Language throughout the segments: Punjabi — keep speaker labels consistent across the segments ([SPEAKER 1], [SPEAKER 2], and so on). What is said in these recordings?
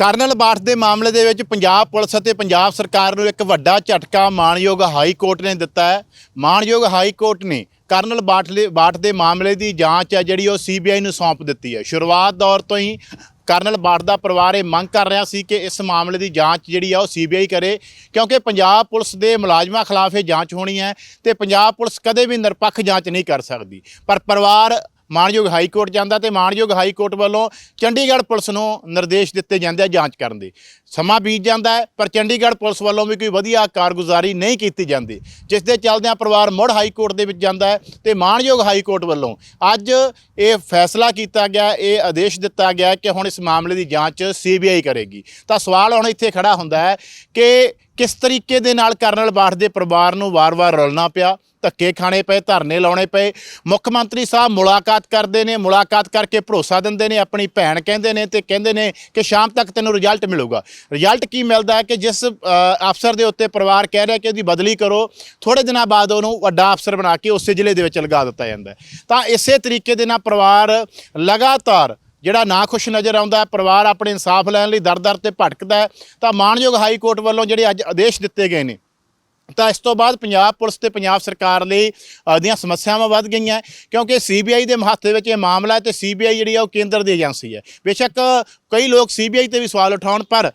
[SPEAKER 1] ਕਰਨਲ ਬਾਠ ਦੇ ਮਾਮਲੇ ਦੇ ਵਿੱਚ ਪੰਜਾਬ ਪੁਲਿਸ ਅਤੇ ਪੰਜਾਬ ਸਰਕਾਰ ਨੂੰ ਇੱਕ ਵੱਡਾ ਝਟਕਾ ਮਾਣਯੋਗ ਹਾਈ ਕੋਰਟ ਨੇ ਦਿੱਤਾ ਹੈ। ਮਾਣਯੋਗ ਹਾਈ ਕੋਰਟ ਨੇ ਕਰਨਲ ਬਾਠਲੇ ਬਾਠ ਦੇ ਮਾਮਲੇ ਦੀ ਜਾਂਚ ਹੈ, ਜਿਹੜੀ ਉਹ ਸੀਬੀਆਈ ਨੂੰ ਸੌਂਪ ਦਿੱਤੀ ਹੈ। ਸ਼ੁਰੂਆਤ ਦੌਰ ਤੋਂ ਹੀ ਕਰਨਲ ਬਾਠ ਦਾ ਪਰਿਵਾਰ ਇਹ ਮੰਗ ਕਰ ਰਿਹਾ ਸੀ ਕਿ ਇਸ ਮਾਮਲੇ ਦੀ ਜਾਂਚ ਜਿਹੜੀ ਆ ਉਹ ਸੀਬੀਆਈ ਕਰੇ, ਕਿਉਂਕਿ ਪੰਜਾਬ ਪੁਲਿਸ ਦੇ ਮੁਲਾਜ਼ਮਾਂ ਖਿਲਾਫ ਇਹ ਜਾਂਚ ਹੋਣੀ ਹੈ ਤੇ ਪੰਜਾਬ ਪੁਲਿਸ ਕਦੇ ਵੀ ਨਿਰਪੱਖ ਜਾਂਚ ਨਹੀਂ ਕਰ ਸਕਦੀ। ਪਰ ਪਰਿਵਾਰ ਮਾਣਯੋਗ ਹਾਈ ਕੋਰਟ ਜਾਂਦਾ ਤੇ ਮਾਣਯੋਗ ਹਾਈ ਕੋਰਟ ਵੱਲੋਂ ਚੰਡੀਗੜ੍ਹ ਪੁਲਿਸ ਨੂੰ ਨਿਰਦੇਸ਼ ਦਿੱਤੇ ਜਾਂਦੇ ਆ ਜਾਂਚ ਕਰਨ ਦੇ। ਸਮਾਂ ਬੀਤ ਜਾਂਦਾ ਹੈ, ਪਰ ਚੰਡੀਗੜ੍ਹ ਪੁਲਿਸ ਵੱਲੋਂ ਵੀ ਕੋਈ ਵਧੀਆ ਕਾਰਗੁਜ਼ਾਰੀ ਨਹੀਂ ਕੀਤੀ ਜਾਂਦੀ। ਜਿਸ ਦੇ ਚੱਲਦਿਆਂ ਪਰਿਵਾਰ ਮੁੜ ਹਾਈ ਕੋਰਟ ਦੇ ਵਿੱਚ ਜਾਂਦਾ ਹੈ ਤੇ ਮਾਣਯੋਗ ਹਾਈ ਕੋਰਟ ਵੱਲੋਂ ਅੱਜ ਇਹ ਫੈਸਲਾ ਕੀਤਾ ਗਿਆ, ਇਹ ਆਦੇਸ਼ ਦਿੱਤਾ ਗਿਆ ਕਿ ਹੁਣ ਇਸ ਮਾਮਲੇ ਦੀ ਜਾਂਚ ਸੀਬੀਆਈ ਕਰੇਗੀ। ਤਾਂ ਸਵਾਲ ਹੁਣ ਇੱਥੇ ਖੜਾ ਹੁੰਦਾ ਹੈ ਕਿ ਕਿਸ ਤਰੀਕੇ ਦੇ ਨਾਲ ਕਰਨਲ ਬਾਠ ਦੇ ਪਰਿਵਾਰ ਨੂੰ ਵਾਰ-ਵਾਰ ਰਲਣਾ ਪਿਆ? ਧੱਕੇ ਖਾਣੇ ਪਏ, ਧਰਨੇ ਲਾਉਣੇ ਪਏ। ਮੁੱਖ ਮੰਤਰੀ ਸਾਹਿਬ ਮੁਲਾਕਾਤ ਕਰਦੇ ਨੇ, ਮੁਲਾਕਾਤ ਕਰਕੇ ਭਰੋਸਾ ਦਿੰਦੇ ਨੇ, ਆਪਣੀ ਭੈਣ ਕਹਿੰਦੇ ਨੇ ਤੇ ਕਹਿੰਦੇ ਨੇ ਕਿ ਸ਼ਾਮ ਤੱਕ ਤੈਨੂੰ ਰਿਜ਼ਲਟ ਮਿਲੂਗਾ। ਰਿਜ਼ਲਟ ਕੀ ਮਿਲਦਾ ਹੈ ਕਿ ਜਿਸ ਅਫਸਰ ਦੇ ਉੱਤੇ ਪਰਿਵਾਰ ਕਹਿ ਰਿਹਾ ਕਿ ਉਹਦੀ ਬਦਲੀ ਕਰੋ ਥੋੜੇ ਦਿਨਾਂ ਬਾਅਦ ਉਹਨੂੰ ਵੱਡਾ ਅਫਸਰ ਬਣਾ ਕੇ ਉਸੇ ਜ਼ਿਲ੍ਹੇ ਦੇ ਵਿੱਚ ਲਗਾ ਦਿੱਤਾ ਜਾਂਦਾ ਤਾਂ ਇਸੇ ਤਰੀਕੇ ਦੇ ਨਾਲ ਪਰਿਵਾਰ ਲਗਾਤਾਰ ਜਿਹੜਾ ਨਾ ਖੁਸ਼ ਨਜ਼ਰ ਆਉਂਦਾ ਪਰਿਵਾਰ ਆਪਣੇ ਇਨਸਾਫ ਲੈਣ ਲਈ ਦਰ-ਦਰ ਤੇ ਭਟਕਦਾ ਤਾਂ ਮਾਣਯੋਗ ਹਾਈ ਕੋਰਟ ਵੱਲੋਂ ਜਿਹੜੇ ਅੱਜ ਆਦੇਸ਼ ਦਿੱਤੇ ਗਏ ਨੇ, ਤਾਂ ਇਸ ਤੋਂ ਬਾਅਦ ਪੰਜਾਬ ਪੁਲਿਸ ਤੇ ਪੰਜਾਬ ਸਰਕਾਰ ਲਈ ਦੀਆਂ ਸਮੱਸਿਆਵਾਂ ਵੱਧ ਗਈਆਂ ਕਿਉਂਕਿ ਸੀਬੀਆਈ ਦੇ ਹੱਥ ਦੇ ਵਿੱਚ ਇਹ ਮਾਮਲਾ ਹੈ ਤੇ ਸੀਬੀਆਈ ਜਿਹੜੀ ਆ ਉਹ ਕੇਂਦਰ ਦੀ ਏਜੰਸੀ ਹੈ। ਬੇਸ਼ੱਕ ਕਈ ਲੋਕ ਸੀਬੀਆਈ ਤੇ ਵੀ ਸਵਾਲ ਉਠਾਉਣ, ਪਰ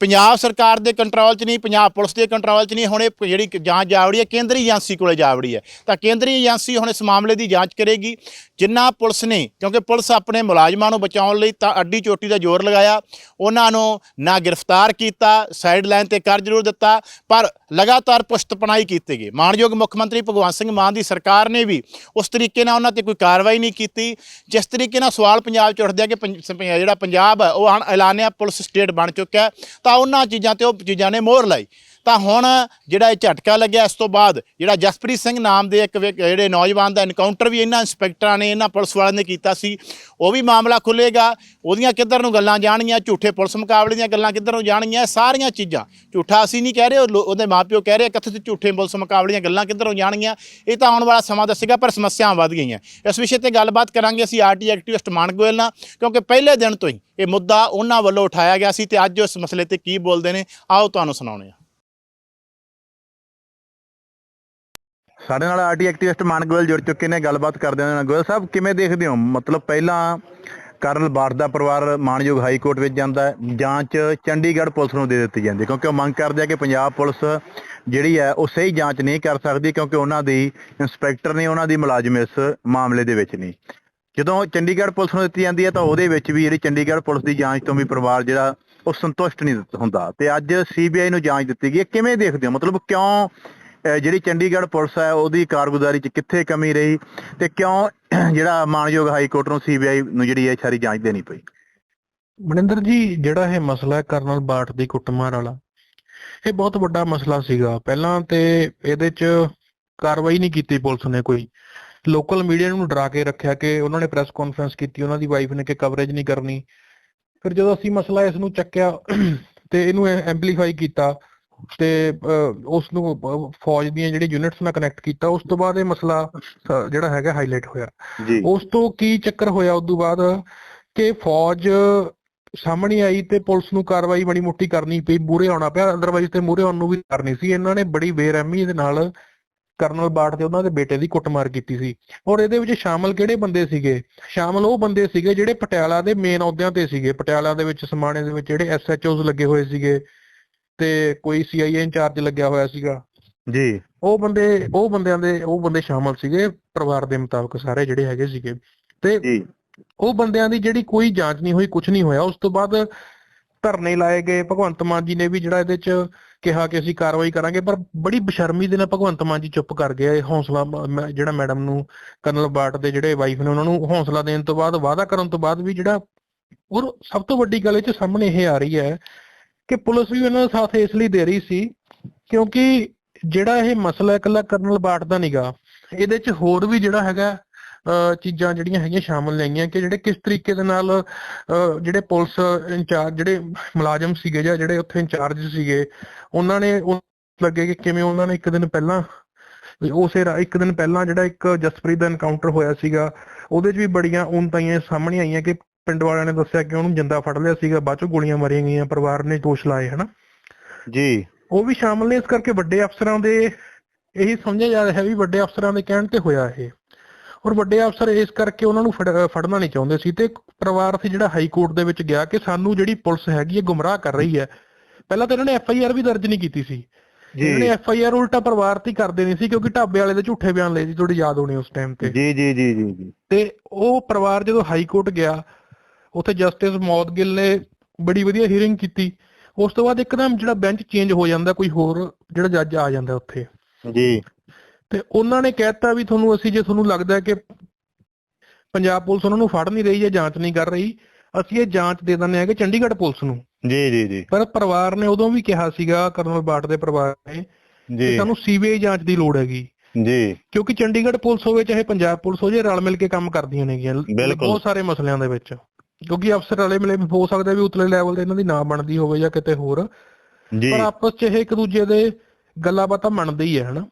[SPEAKER 1] ਪੰਜਾਬ ਸਰਕਾਰ ਦੇ ਕੰਟਰੋਲ 'ਚ ਨਹੀਂ, ਪੰਜਾਬ ਪੁਲਿਸ ਦੇ ਕੰਟਰੋਲ 'ਚ ਨਹੀਂ, ਹੁਣ ਇਹ ਜਿਹੜੀ ਜਾਂਚ ਜਾਵੜੀ ਹੈ, ਕੇਂਦਰੀ ਏਜੰਸੀ ਕੋਲੇ ਜਾਵੜੀ ਹੈ। ਤਾਂ ਕੇਂਦਰੀ ਏਜੰਸੀ ਹੁਣ ਇਸ ਮਾਮਲੇ ਦੀ ਜਾਂਚ ਕਰੇਗੀ। ਜਿੰਨਾ ਪੁਲਿਸ ਨੇ, ਕਿਉਂਕਿ ਪੁਲਿਸ ਆਪਣੇ ਮੁਲਾਜ਼ਮਾਂ ਨੂੰ ਬਚਾਉਣ ਲਈ ਤਾਂ ਅੱਡੀ ਚੋਟੀ ਦਾ ਜ਼ੋਰ ਲਗਾਇਆ, ਉਹਨਾਂ ਨੂੰ ਨਾ ਗ੍ਰਿਫਤਾਰ ਕੀਤਾ, ਸਾਈਡ ਲਾਈਨ ਤੇ ਕਰ ਜ਼ਰੂਰ ਦਿੱਤਾ, ਪਰ ਲਗਾਤਾਰ ਪੁਸ਼ਤਪਣਾਈ ਕੀਤੀ ਗਈ। ਮਾਨਯੋਗ ਮੁੱਖ ਮੰਤਰੀ ਭਗਵੰਤ ਸਿੰਘ ਮਾਨ ਦੀ ਸਰਕਾਰ ਨੇ ਵੀ ਉਸ ਤਰੀਕੇ ਨਾਲ ਉਹਨਾਂ ਤੇ ਕੋਈ ਕਾਰਵਾਈ ਨਹੀਂ ਕੀਤੀ। ਜਿਸ ਤਰੀਕੇ ਨਾਲ ਸਵਾਲ ਪੰਜਾਬ 'ਚ ਉੱਠਦੇ ਆ ਕਿ ਪੰਜ- ਜਿਹੜਾ ਪੰਜਾਬ ਹੈ, ਉਹ ਹੁਣ ਐਲਾਨਿਆ ਪੁਲਿਸ ਸਟੇਟ ਬਣ ਚੁੱਕਿਆ ਤਾਂ ਉਹਨਾਂ ਚੀਜ਼ਾਂ ਤੇ ਉਹ ਚੀਜ਼ਾਂ ਨੇ ਮੋਹਰ ਲਾਈ। ਤਾਂ ਹੁਣ ਜਿਹੜਾ ਇਹ ਝਟਕਾ ਲੱਗਿਆ ਇਸ ਤੋਂ ਬਾਅਦ ਜਿਹੜਾ ਜਸਪ੍ਰੀਤ ਸਿੰਘ ਨਾਮ ਦੇ ਇੱਕ ਵਿਅਕ- ਜਿਹੜੇ ਨੌਜਵਾਨ ਦਾ ਐਨਕਾਊਂਟਰ ਵੀ ਇਹਨਾਂ ਇੰਸਪੈਕਟਰਾਂ ਨੇ ਇਹਨਾਂ ਪੁਲਿਸ ਵਾਲਿਆਂ ਨੇ ਕੀਤਾ ਸੀ ਉਹ ਵੀ ਮਾਮਲਾ ਖੁੱਲੇਗਾ ਉਹਦੀਆਂ ਕਿੱਧਰ ਨੂੰ ਗੱਲਾਂ ਜਾਣਗੀਆਂ? ਝੂਠੇ ਪੁਲਿਸ ਮੁਕਾਬਲੇ ਦੀਆਂ ਗੱਲਾਂ ਕਿੱਧਰ ਨੂੰ ਜਾਣਗੀਆਂ? ਇਹ ਸਾਰੀਆਂ ਚੀਜ਼ਾਂ ਝੂਠਾ ਅਸੀਂ ਨਹੀਂ ਕਹਿ ਰਹੇ ਉਹ ਲੋ- ਉਹਦੇ ਮਾਪਿਓ ਕਹਿ ਰਹੇ ਆ, ਕਥਿਤ ਝੂਠੇ ਪੁਲਿਸ ਮੁਕਾਬਲੇ ਦੀਆਂ ਗੱਲਾਂ ਕਿੱਧਰੋਂ ਜਾਣਗੀਆਂ? ਇਹ ਤਾਂ ਆਉਣ ਵਾਲਾ ਸਮਾਂ ਦੱਸੇਗਾ ਪਰ ਸਮੱਸਿਆਵਾਂ ਵੱਧ ਗਈਆਂ। ਇਸ ਵਿਸ਼ੇ ਤੇ ਗੱਲਬਾਤ ਕਰਾਂਗੇ ਅਸੀਂ ਆਰਟੀ ਐਕਟਿਵਿਸਟ ਮਾਨਕ ਗੋਇਲ ਨਾਲ ਕਿਉਂਕਿ ਪਹਿਲੇ ਦਿਨ ਤੋਂ ਹੀ ਇਹ ਮੁੱਦਾ ਉਹਨਾਂ ਵੱਲੋਂ ਉਠਾਇਆ ਗਿਆ ਸੀ ਤੇ ਅੱਜ ਉਸ ਮਸਲੇ ਤੇ ਕੀ ਬੋਲਦੇ ਨੇ ਆਓ ਤੁਹਾਨੂੰ ਸੁਣਾਉਂਦੇ ਹਾਂ।
[SPEAKER 2] ਸਾਡੇ ਨਾਲ ਆਰਟੀ ਐਕਟਿਵਿਸਟ ਮਾਨ ਗੋਇਲ ਜੁੜ ਚੁੱਕੇ ਨੇ, ਗੱਲਬਾਤ ਕਰਦੇ ਹਾਂ ਗੋਇਲ ਸਾਹਿਬ, ਕਿਵੇਂ ਦੇਖਦੇ ਹੋ? ਮਤਲਬ ਪਹਿਲਾਂ ਕਰਨਲ ਬਾਠ ਦਾ ਪਰਿਵਾਰ ਮਾਨਯੋਗ ਹਾਈ ਕੋਰਟ ਵਿੱਚ ਜਾਂਦਾ ਜਾਂਚ ਚੰਡੀਗੜ੍ਹ ਪੁਲਿਸ ਨੂੰ ਦੇ ਦਿੱਤੀ ਜਾਂਦੀ ਕਿਉਂਕਿ ਉਹ ਮੰਗ ਕਰਦੇ ਆ ਕਿ ਪੰਜਾਬ ਪੁਲਿਸ ਜਿਹੜੀ ਹੈ, ਉਹ ਸਹੀ ਜਾਂਚ ਨਹੀਂ ਕਰ ਸਕਦੀ, ਕਿਉਂਕਿ ਉਹਨਾਂ ਦੀ ਇੰਸਪੈਕਟਰ ਨੇ ਉਹਨਾਂ ਦੀ ਮੁਲਾਜ਼ਮ ਇਸ ਮਾਮਲੇ ਦੇ ਵਿੱਚ ਨਹੀਂ। ਜਦੋਂ ਚੰਡੀਗੜ੍ਹ ਪੁਲਿਸ ਨੂੰ ਦਿੱਤੀ ਜਾਂਦੀ ਹੈ, ਤਾਂ ਉਹਦੇ ਵਿੱਚ ਵੀ ਜਿਹੜੀ ਚੰਡੀਗੜ੍ਹ ਪੁਲਿਸ ਦੀ ਜਾਂਚ ਤੋਂ ਵੀ ਪਰਿਵਾਰ ਜਿਹੜਾ, ਉਹ ਸੰਤੁਸ਼ਟ ਨਹੀਂ ਹੁੰਦਾ। ਤੇ ਅੱਜ ਸੀਬੀਆਈ ਨੂੰ ਜਾਂਚ ਦਿੱਤੀ ਗਈ ਹੈ। ਕਿਵੇਂ ਦੇਖਦੇ ਹੋ? ਮਤਲਬ ਕਿਉਂ ਜਿਹੜੀ ਚੰਡੀਗੜ੍ਹ ਪੁਲਿਸ ਹੈ, ਉਹਦੀ ਕਾਰਗੁਜ਼ਾਰੀ 'ਚ ਕਿੱਥੇ ਕਮੀ ਰਹੀ ਤੇ ਕਿਉਂ ਜਿਹੜਾ ਮਾਨਯੋਗ ਹਾਈ ਕੋਰਟ ਨੂੰ ਸੀਬੀਆਈ ਨੂੰ ਜਿਹੜੀ ਇਹ ਸਾਰੀ ਜਾਂਚ ਦੇਣੀ ਪਈ?
[SPEAKER 3] ਮਨਿੰਦਰ ਜੀ, ਜਿਹੜਾ ਇਹ ਮਸਲਾ ਕਰਨਲ ਬਾਠ ਦੀ ਕੁੱਟਮਾਰ ਵਾਲਾ, ਇਹ ਬਹੁਤ ਵੱਡਾ ਮਸਲਾ ਸੀਗਾ। ਪਹਿਲਾਂ ਤੇ ਇਹਦੇ 'ਚ ਕਾਰਵਾਈ ਨਹੀਂ ਕੀਤੀ ਪੁਲਿਸ ਨੇ ਕੋਈ। ਲੋਕਲ ਮੀਡੀਆ ਨੂੰ ਡਰਾ ਕੇ ਰੱਖਿਆ ਕਿ ਉਹਨਾਂ ਨੇ ਪ੍ਰੈਸ ਕਾਨਫਰੰਸ ਕੀਤੀ, ਉਹਨਾਂ ਦੀ ਵਾਈਫ ਨੇ ਕਿ ਕਵਰੇਜ ਨਹੀਂ ਕਰਨੀ। ਫਿਰ ਜਦੋਂ ਅਸੀਂ ਮਸਲਾ ਇਸ ਨੂੰ ਚੱਕਿਆ ਤੇ ਇਹਨੂੰ ਐਂਪਲੀਫਾਈ ਕੀਤਾ ਤੇ ਉਸ ਨੂੰ ਫੌਜ ਦੀਆਂ ਜਿਹੜੀ ਯੂਨਿਟਸ ਨਾਲ ਕਨੈਕਟ ਕੀਤਾ ਉਸ ਤੋਂ ਬਾਅਦ ਇਹ ਮਸਲਾ ਜਿਹੜਾ ਹੈਗਾ ਹਾਈਲਾਈਟ ਹੋਇਆ। ਉਸ ਤੋਂ ਕੀ ਚੱਕਰ ਹੋਇਆ ਉਸ ਤੋਂ ਬਾਅਦ ਕਿ ਫੌਜ ਸਾਹਮਣੇ ਆਈ ਤੇ ਪੁਲਿਸ ਨੂੰ ਕਾਰਵਾਈ ਬੜੀ ਮੋਟੀ ਕਰਨੀ ਪਈ ਮੂਰੇ ਆਉਣਾ ਪਿਆ ਅਦਰਵਾਈਜ਼ ਤੇ ਮੂਰੇ ਆਉਣ ਨੂੰ ਵੀ ਕਰਨੀ ਸੀ। ਇਹਨਾਂ ਨੇ ਬੜੀ ਬੇਰਹਿਮੀ ਦੇ ਨਾਲ ਕਰਨਲ ਬਾਠ ਤੇ ਉਹਨਾਂ ਦੇ ਬੇਟੇ ਦੀ ਕੁੱਟਮਾਰ ਕੀਤੀ ਸੀ। ਔਰ ਇਹਦੇ ਵਿੱਚ ਸ਼ਾਮਲ ਕਿਹੜੇ ਬੰਦੇ ਸੀਗੇ? ਸ਼ਾਮਲ ਉਹ ਬੰਦੇ ਸੀਗੇ ਜਿਹੜੇ ਪਟਿਆਲਾ ਦੇ ਮੇਨ ਅਹੁਦਿਆਂ ਤੇ ਸੀਗੇ। ਪਟਿਆਲਾ ਦੇ ਵਿੱਚ ਸਮਾਣੇ ਦੇ ਵਿੱਚ ਜਿਹੜੇ ਐਸਐਚਓਜ਼ ਲੱਗੇ ਹੋਏ ਸੀਗੇ। ਤੇ ਕੋਈ ਸੀਆਈਏ ਇੰਚਾਰਜ ਲੱਗਿਆ ਹੋਇਆ ਸੀਗਾ।
[SPEAKER 2] ਜੀ।
[SPEAKER 3] ਉਹ ਬੰਦੇ ਉਹ ਬੰਦਿਆਂ ਦੇ ਉਹ ਬੰਦੇ ਸ਼ਾਮਲ ਸੀਗੇ ਪਰਿਵਾਰ ਦੇ ਮੁਤਾਬਕ ਸਾਰੇ ਜਿਹੜੇ ਹੈਗੇ ਸੀਗੇ। ਤੇ
[SPEAKER 2] ਜੀ।
[SPEAKER 3] ਉਹ ਬੰਦਿਆਂ ਦੀ ਜਿਹੜੀ ਕੋਈ ਜਾਂਚ ਨਹੀਂ ਹੋਈ ਕੁਝ ਨਹੀਂ ਹੋਇਆ। ਉਸ ਤੋਂ ਬਾਅਦ ਧਰਨੇ ਲਾਏ ਗਏ। ਭਗਵੰਤ ਮਾਨ ਜੀ ਨੇ ਵੀ ਜਿਹੜਾ ਇਹਦੇ ਚ ਕਿਹਾ ਕਿ ਅਸੀਂ ਕਾਰਵਾਈ ਕਰਾਂਗੇ ਪਰ ਬੜੀ ਬਸ਼ਰਮੀ ਦੇ ਨਾਲ ਭਗਵੰਤ ਮਾਨ ਜੀ ਚੁੱਪ ਕਰ ਗਏ। ਹੌਸਲਾ ਜਿਹੜਾ ਮੈਡਮ ਨੂੰ ਕਰਨਲ ਬਾਟ ਦੇ ਜਿਹੜੇ ਵਾਈਫ ਨੇ ਉਹਨਾਂ ਨੂੰ ਹੌਸਲਾ ਦੇਣ ਤੋਂ ਬਾਅਦ ਵਾਅਦਾ ਕਰਨ ਤੋਂ ਬਾਅਦ ਵੀ ਜਿਹੜਾ ਔਰ ਸਭ ਤੋਂ ਵੱਡੀ ਗੱਲ ਇਹ ਚ ਸਾਹਮਣੇ ਇਹ ਆ ਰਹੀ ਹੈ ਕਿ ਪੁਲਿਸ ਵੀ ਉਹਨਾਂ ਦਾ ਸਾਥ ਇਸ ਲਈ ਦੇ ਰਹੀ ਸੀ, ਕਿਉਂਕਿ ਜਿਹੜਾ ਇਹ ਮਸਲਾ ਇਕੱਲਾ ਕਰਨਲ ਬਾਟ ਦਾ ਨਹੀਂਗਾ ਇਹਦੇ ਚ ਹੋਰ ਵੀ ਜਿਹੜਾ ਹੈਗਾ ਚੀਜ਼ਾਂ ਜਿਹੜੀਆਂ ਹੈਗੀਆਂ ਸ਼ਾਮਲ ਲਈਆਂ ਕਿ ਜਿਹੜੇ ਕਿਸ ਤਰੀਕੇ ਦੇ ਨਾਲ ਜਿਹੜੇ ਪੁਲਿਸ ਇੰਚਾਰਜ, ਜਿਹੜੇ ਮੁਲਾਜ਼ਮ ਸੀਗੇ ਜਾਂ ਜਿਹੜੇ ਉੱਥੇ ਇੰਚਾਰਜ ਸੀਗੇ, ਉਹਨਾਂ ਨੇ ਲੱਗੇ ਕਿ ਕਿਵੇਂ ਉਹਨਾਂ ਨੇ ਇੱਕ ਦਿਨ ਪਹਿਲਾਂ, ਉਸੇ ਇੱਕ ਦਿਨ ਪਹਿਲਾਂ ਜਿਹੜਾ ਇੱਕ ਜਸਪ੍ਰੀਤ ਦਾ ਐਨਕਾਊਂਟਰ ਹੋਇਆ ਸੀਗਾ, ਉਹਦੇ 'ਚ ਵੀ ਬੜੀਆਂ ਉਨਤਾਈਆਂ ਸਾਹਮਣੇ ਆਈਆਂ ਕਿ ਪਿੰਡ ਵਾਲਿਆਂ ਨੇ ਦੱਸਿਆ ਕਿ ਉਹਨੂੰ ਜਿੰਦਾ ਫੜ ਲਿਆ ਸੀਗਾ ਬਾਅਦ ਚੋਂ ਗੋਲੀਆਂ ਮਾਰੀਆਂ ਗਈਆਂ ਪਰਿਵਾਰ ਨੇ ਦੋਸ਼ ਲਾਏ ਹਨਾ?
[SPEAKER 2] ਜੀ।
[SPEAKER 3] ਉਹ ਵੀ ਸ਼ਾਮਲ ਨੇ ਇਸ ਕਰਕੇ ਵੱਡੇ ਅਫਸਰਾਂ ਦੇ ਇਹੀ ਸਮਝਿਆ ਜਾ ਰਿਹਾ ਵੀ ਵੱਡੇ ਅਫਸਰਾਂ ਦੇ ਕਹਿਣ ਤੇ ਹੋਇਆ ਇਹ। ਔਰ ਵੱਡੇ ਅਫਸਰ ਇਸ ਕਰਕੇ ਉਹਨਾਂ ਨੂੰ ਫੜ- ਫੜਨਾ ਨਹੀਂ ਚਾਹੁੰਦੇ ਸੀ ਤੇ ਪਰਿਵਾਰ ਸੀ ਜਿਹੜਾ ਹਾਈ ਕੋਰਟ ਦੇ ਵਿੱਚ ਗਿਆ ਕਿ ਸਾਨੂੰ ਜਿਹੜੀ ਪੁਲਿਸ ਹੈਗੀ ਹੈ ਗੁੰਮਰਾਹ ਕਰ ਰਹੀ ਹੈ। ਪਹਿਲਾਂ ਤਾਂ ਇਹਨਾਂ ਨੇ ਐਫ ਆਈ ਆਰ ਵੀ ਦਰਜ ਨਹੀਂ ਕੀਤੀ ਸੀ। ਇਹਨਾਂ ਨੇ ਐਫ ਆਈ ਆਰ ਉਲਟਾ ਪਰਿਵਾਰ ਤੇ ਕਰਦੇ ਨਹੀਂ ਸੀ ਕਿਉਂਕਿ ਢਾਬੇ ਵਾਲੇ ਦੇ ਝੂਠੇ ਬਿਆਨ ਲਏ ਸੀ ਤੁਹਾਡੀ ਯਾਦ ਹੋਣੀ ਉਸ ਟਾਈਮ ਤੇ।
[SPEAKER 2] ਜੀ ਜੀ ਜੀ ਜੀ।
[SPEAKER 3] ਤੇ ਉਹ ਪਰਿਵਾਰ ਜਦੋਂ ਹਾਈ ਕੋਰਟ ਗਿਆ ਉੱਥੇ ਜਸਟਿਸ ਮੌਦ ਗਿੱਲ ਨੇ ਬੜੀ ਵਧੀਆ ਹੀਅਰਿੰਗ ਕੀਤੀ। ਉਸ ਤੋਂ ਬਾਅਦ ਇੱਕਦਮ ਜਿਹੜਾ ਬੈਂਚ ਚੇਂਜ ਹੋ ਜਾਂਦਾ ਕੋਈ ਹੋਰ ਜਿਹੜਾ ਜੱਜ ਆ ਜਾਂਦਾ ਉੱਥੇ।
[SPEAKER 2] ਜੀ।
[SPEAKER 3] ਤੇ ਉਹਨਾਂ ਨੇ ਕਹਿਤਾ ਵੀ ਤੁਹਾਨੂੰ ਅਸੀਂ ਜੇ ਤੁਹਾਨੂੰ ਲੱਗਦਾ ਹੈ ਕਿ ਪੰਜਾਬ ਪੁਲਿਸ ਉਹਨਾਂ ਨੂੰ ਫੜ ਨਹੀਂ ਰਹੀ ਜਾਂ ਜਾਂਚ ਨਹੀਂ ਕਰ ਰਹੀ ਅਸੀਂ ਇਹ ਜਾਂਚ ਦੇ ਦਿੰਦੇ ਹਾਂ ਕਿ ਚੰਡੀਗੜ੍ਹ ਪੁਲਿਸ ਨੂੰ।
[SPEAKER 2] ਜੀ ਜੀ ਜੀ।
[SPEAKER 3] ਪਰ ਪਰਿਵਾਰ ਨੇ ਉਦੋਂ ਵੀ ਕਿਹਾ ਸੀਗਾ ਕਰਨਲ ਬਾਟ ਦੇ ਪਰਿਵਾਰ ਨੇ ਕਿ
[SPEAKER 2] ਜੀ
[SPEAKER 3] ਸਾਨੂੰ ਸੀਬੀਆਈ ਜਾਂਚ ਦੀ ਲੋੜ ਹੈਗੀ।
[SPEAKER 2] ਜੀ।
[SPEAKER 3] ਕਿਉਂਕਿ ਚੰਡੀਗੜ੍ਹ ਪੁਲਿਸ ਹੋਵੇ ਚਾਹੇ ਪੰਜਾਬ ਪੁਲਿਸ ਹੋਵੇ ਰਲ ਮਿਲ ਕੇ ਕੰਮ ਕਰਦੀਆਂ ਨੇਗੀਆਂ। ਬਹੁਤ ਸਾਰੇ ਮਸਲਿਆਂ ਦੇ ਵਿੱਚ। ਕਿਉਂਕਿ ਅਫਸਰ ਰਲੇ ਮਿਲੇ ਵੀ ਹੋ ਸਕਦਾ ਵੀ ਉਤਲੇ ਲੈਵਲ ਤੇ ਇਹਨਾਂ ਦੀ ਨਾ ਬਣਦੀ ਹੋਵੇ ਜਾਂ ਕਿਤੇ ਹੋਰ।
[SPEAKER 2] ਜੀ।
[SPEAKER 3] ਪਰ ਆਪਸ 'ਚ ਇਹ ਇੱਕ ਦੂਜੇ ਦੇ ਗੱਲਾਂ ਬਾਤਾਂ ਮੰਨਦੇ ਹੀ ਹੈ ਹਨਾ।